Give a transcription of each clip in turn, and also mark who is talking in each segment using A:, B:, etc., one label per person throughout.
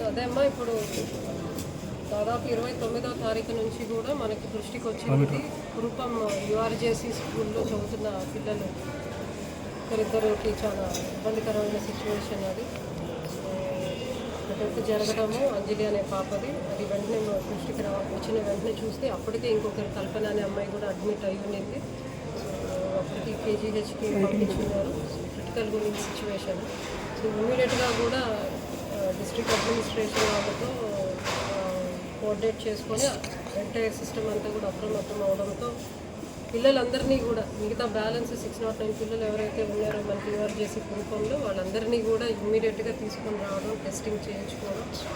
A: So అదే అమ్మా ఇప్పుడు దాదాపు ఇరవై తొమ్మిదవ తారీఖు నుంచి కూడా మనకి దృష్టికి వచ్చింది కురుపం యుఆర్జేసీ స్కూల్లో చదువుతున్న పిల్లలు ఒకరిద్దరికి చాలా ఇబ్బందికరమైన సిచ్యువేషన్ అది. సో అటెంప్ట్ జరగడము అంజలి అనే పాపది అది వెంటనే దృష్టికి రా వచ్చిన వెంటనే చూస్తే అప్పటికే ఇంకొకరి కల్పన అనే అమ్మాయి కూడా అడ్మిట్ అయి ఉండింది. సో అప్పటికి కేజీహెచ్కి పంపించున్నారు. క్రిటికల్ గురించి సిచ్యువేషన్ సో ఇమీడియట్గా కూడా అడ్మినిస్ట్రేషన్ వాళ్ళతో కోఆర్డినేట్ చేసుకొని ఎంటైర్ సిస్టమ్ అంతా కూడా అప్రమత్తం అవడంతో పిల్లలందరినీ కూడా మిగతా బ్యాలెన్స్ సిక్స్ నాట్ నైన్ పిల్లలు ఎవరైతే ఉన్నారో మనకి యూఆర్ చేసి రూపంలో వాళ్ళందరినీ కూడా ఇమ్మీడియట్గా తీసుకొని రావడం టెస్టింగ్ చేయించుకోవడం. సో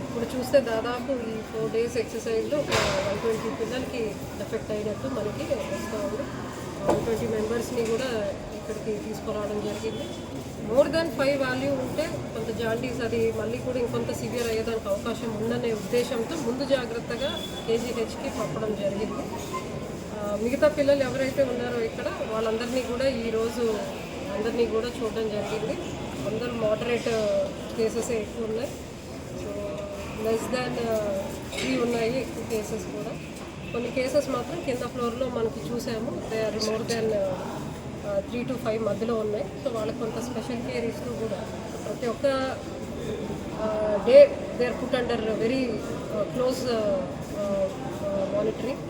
A: ఇప్పుడు చూస్తే దాదాపు ఈ ఫోర్ డేస్ ఎక్సర్సైజ్లో ఒక వన్ ట్వంటీ పిల్లలకి ఎఫెక్ట్ అయినట్టు మనకి వస్తూ ఉంది. వన్ ట్వంటీ మెంబర్స్ని కూడా ఇక్కడికి తీసుకురావడం జరిగింది. మోర్ దెన్ ఫైవ్ వాల్యూ ఉంటే కొంత జాండీస్ అది మళ్ళీ కూడా ఇంకొంత సివియర్ అయ్యేదానికి అవకాశం ఉందనే ఉద్దేశంతో ముందు జాగ్రత్తగా కేజీహెచ్కి పంపడం జరిగింది. మిగతా పిల్లలు ఎవరైతే ఉన్నారో ఇక్కడ వాళ్ళందరినీ కూడా ఈరోజు అందరినీ కూడా చూడడం జరిగింది. అందరూ మోడరేట్ కేసెస్ ఎక్కువ ఉన్నాయి. సో లెస్ దాన్ త్రీ ఉన్నాయి ఎక్కువ కేసెస్ కూడా. కొన్ని కేసెస్ మాత్రం కింద ఫ్లోర్లో మనకి చూసాము. They are more than three to five మధ్యలో ఉన్నాయి. సో వాళ్ళకి కొంత స్పెషల్ కేర్ ఇస్తూ కూడా ప్రతి ఒక్క day they are put under very close monitoring.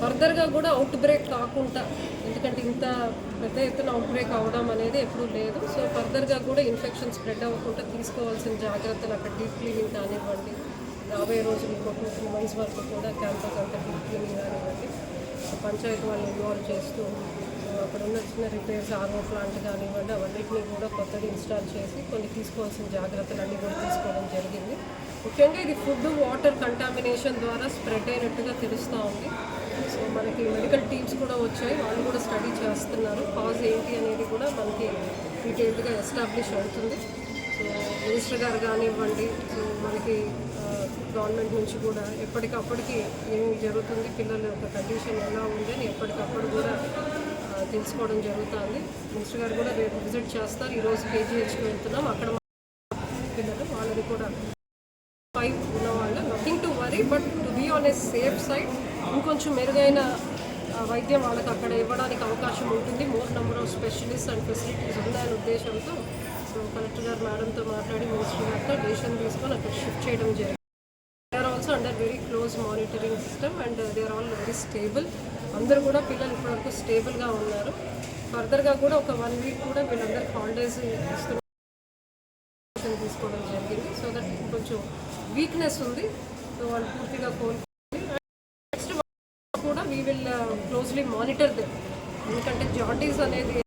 A: ఫర్దర్గా కూడా అవుట్ బ్రేక్ కాకుండా ఎందుకంటే ఇంత పెద్ద ఎత్తున అవుట్ బ్రేక్ అవడం అనేది ఎప్పుడూ లేదు. సో ఫర్దర్గా కూడా ఇన్ఫెక్షన్ స్ప్రెడ్ అవ్వకుండా తీసుకోవాల్సిన జాగ్రత్తలు అక్కడ డీప్ క్లీనింగ్ కానివ్వండి రాబోయే రోజులు ఇంకో టూ త్రీ మంత్స్ వరకు కూడా క్యాంపస్ అంతా డీప్ క్లీనింగ్ కానివ్వండి పంచాయతీ వాళ్ళు ఇన్వాల్వ్ చేస్తూ చేసిన రిపేర్స్ ఆర్ఓ ప్లాంట్ కానివ్వండి అవన్నింటినీ కూడా కొత్తగా ఇన్స్టాల్ చేసి కొన్ని తీసుకోవాల్సిన జాగ్రత్తలు అన్నీ కూడా తీసుకోవడం జరిగింది. ముఖ్యంగా ఇది ఫుడ్ వాటర్ కంటామినేషన్ ద్వారా స్ప్రెడ్ అయినట్టుగా తెలుస్తూ ఉంది. సో మనకి మెడికల్ టీమ్స్ కూడా వచ్చాయి. వాళ్ళు కూడా స్టడీ చేస్తున్నారు. కాజ్ ఏంటి అనేది కూడా మనకి డీటెయిల్డ్గా ఎస్టాబ్లిష్ అవుతుంది. సో మినిస్టర్ గారు కానివ్వండి సో మనకి గవర్నమెంట్ నుంచి కూడా ఎప్పటికప్పటికి ఏమి జరుగుతుంది పిల్లల యొక్క కండిషన్ ఎలా ఉందని ఎప్పటికప్పుడు కూడా తెలుసుకోవడం జరుగుతుంది. మినిస్టర్ గారు కూడా రేపు విజిట్ చేస్తారు. ఈరోజు కేజీహెచ్కి వెళ్తున్నాం. అక్కడ పిల్లలు వాళ్ళని కూడా ఫైవ్ ఉన్న వాళ్ళు nothing to worry but to be on a safe side ఇంకొంచెం మెరుగైన వైద్యం వాళ్ళకి అక్కడ ఇవ్వడానికి అవకాశం ఉంటుంది. More number of specialist and facilities ఉన్నాయనే ఉద్దేశంతో సో కలెక్టర్ గారు మేడంతో మాట్లాడి మినిస్టర్ గారితో డెసిషన్ తీసుకొని అక్కడ షిఫ్ట్ చేయడం జరిగింది. Under very close monitoring system and they are all very stable అందరూ కూడా పిల్లలు ఇప్పటివరకు స్టేబుల్గా ఉన్నారు. ఫర్దర్గా కూడా ఒక వన్ వీక్ కూడా వీళ్ళందరికీ హాలిడేస్ ఇస్తున్నారు తీసుకోవడం జరిగింది. సో దట్ కొంచెం వీక్నెస్ ఉంది. సో వాళ్ళు పూర్తిగా కోలుకొని నెక్స్ట్ కూడా we will closely monitor them ఎందుకంటే జాండీస్ అనేది